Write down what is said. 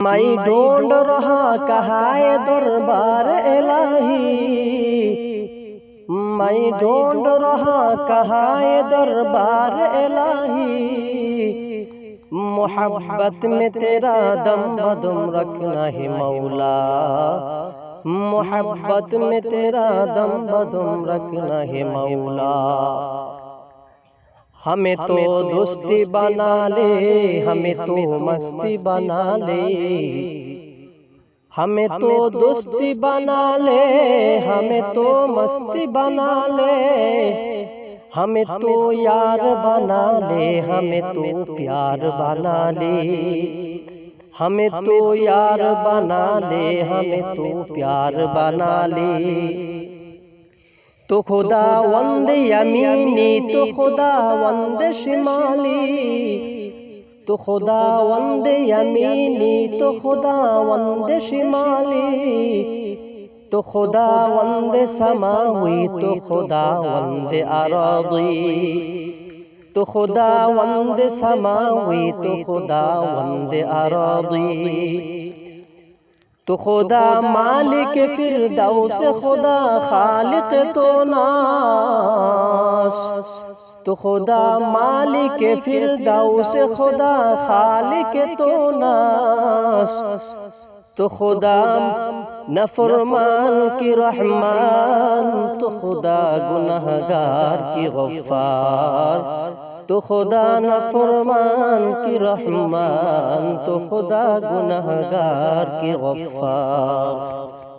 मैं ढूंढ रहा कहा है दरबार इलाही मैं ढूंढ रहा कहा है दरबार इलाही मोहब्बत में तेरा दम बदम रखना है मौला मोहब्बत में तेरा दम बदम रखना है मौला हमें तो दोस्ती बना ले हमें तो मस्ती बना ले हमें तो दोस्ती बना ले हमें तो मस्ती बना ले हमें तो यार बना ले हमें तो प्यार बना ले हमें तो यार बना ले हमें तो प्यार बना ले তো খোদা ওয়ান্দে ইয়ামিনি, তো খোদা ওয়ান্দে শিমালি। তো খোদা ওয়ান্দে ইয়ামিনি, তো খোদা ওয়ান্দে শিমালি। তো খোদা ওয়ান্দে সামাউই, তো খোদা ওয়ান্দে আরাদি। তো খোদা ওয়ান্দে সামাউই, তো খোদা ওয়ান্দে আরাদি। تو خدا مالک فردوس خدا خالق تو ناس۔ تو خدا مالک فردوس خدا خالق تو ناس۔ تو خدا نفرمان کی رحمان تو خدا گناہگار کی غفار۔ তো খোদা না ফরমান কি রহমান? তো খোদা গুনাগার কি গফার?